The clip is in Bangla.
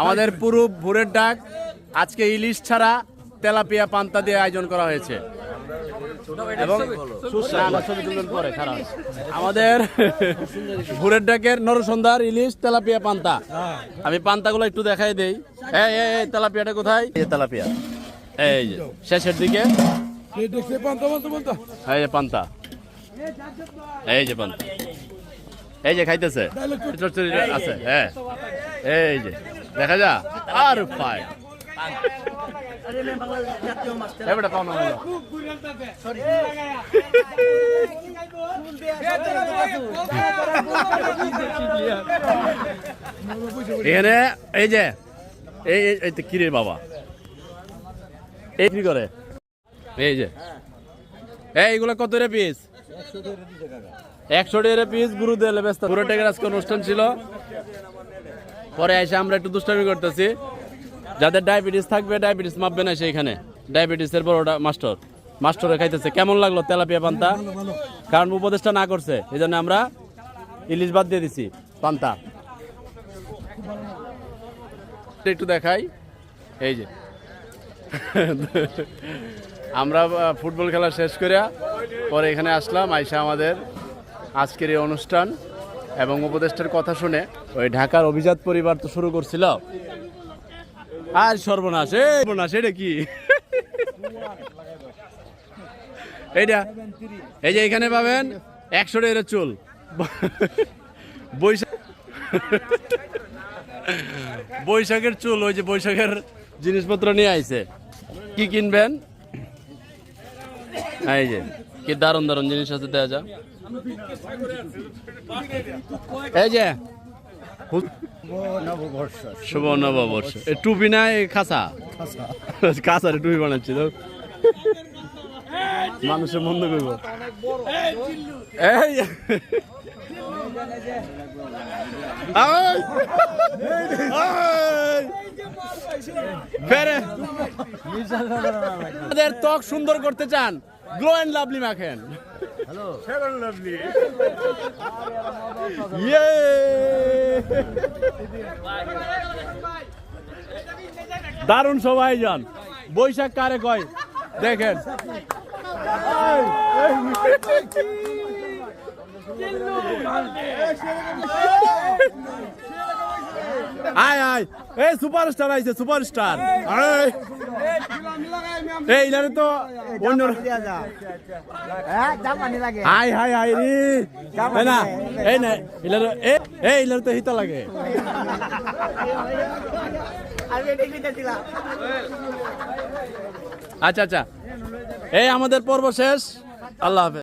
আমাদের পুরো ভোরের ডাক আজকে ইলিশ ছাড়া তেলাপিয়া পান্তা দিয়ে আয়োজন করা হয়েছে। এবং। আমাদের ভোরের ডাকের নরসন্ধ্যার ইলিশ তেলাপিয়া পান্তা। আমি পান্তাগুলো একটু দেখাই দেই। এই এই, তেলাপিয়াটা কোথায়? এই তেলাপিয়া। এই যে, শেষের দিকে। এই যে পান্তা। এই যে পান্তা। এই যে খাইতেছে। আছে হ্যাঁ। এই যে। দেখা যা। আর পায়। এখানে এই যে, এই এই- এই তো কিরে বাবা? এই কি করে? এই যে। এইগুলো কত রে পিস একশো টাকা পিস গুরু দেলে ব্যস্ত পুরো টাকার আজকে অনুষ্ঠান ছিল। পরে এসে আমরা একটু দুষ্টামি করতেছি। যাদের ডায়াবেটিস থাকবে ডায়াবেটিস মাপবে না সেইখানে ডায়াবেটিসের বড়টা মাস্টার। মাস্টারে খাইতেছে। কেমন লাগল তেলাপিয়া পান্তা? কারণ উপদেশটা না করছে এই জন্য আমরা ইলিশ বাদ দিয়ে দিছি পান্তা। একটু দেখাই। এই যে। আমরা ফুটবল খেলা শেষ করিয়া পরে এখানে আসলাম আইসা আমাদের আজকের এই অনুষ্ঠান। এবং উপদেষ্টার কথা শুনে ওই ঢাকার অভিজাত পরিবার তো শুরু করছিল। আর সর্বনাশ সর্বনাশ, এটা কি? এইটা, এই যে এখানে পাবেন একশো টাকার চুল। বৈশাখ বৈশাখের চুল, ওই যে বৈশাখের জিনিসপত্র নিয়ে আইছে। কি কিনবেন? এই যে। কি দারুণ দারুণ জিনিস আছে দেওয়া যা এই যে শুভ নববর্ষ। টুপি না খাসা? খাসা। রে টুপি বানাচ্ছি তো মানুষের মন্দ করব এই আমাদের ত্বক সুন্দর করতে চান। গ্লো অ্যান্ড লাভলি মাখেন ইয়ে দারুণ সবাই যান বৈশাখ কারে কয় দেখেন আয় আয়। এই সুপারস্টার আইছে, সুপারস্টার। আয়। এই, ইলারে তো অন্য হাই হাই হাই রে। না, এই না, ইলারে এই ইলারে তো হিতা লাগে। আচ্ছা আচ্ছা। এই আমাদের পর্ব শেষ। আল্লাহ হাফেজ।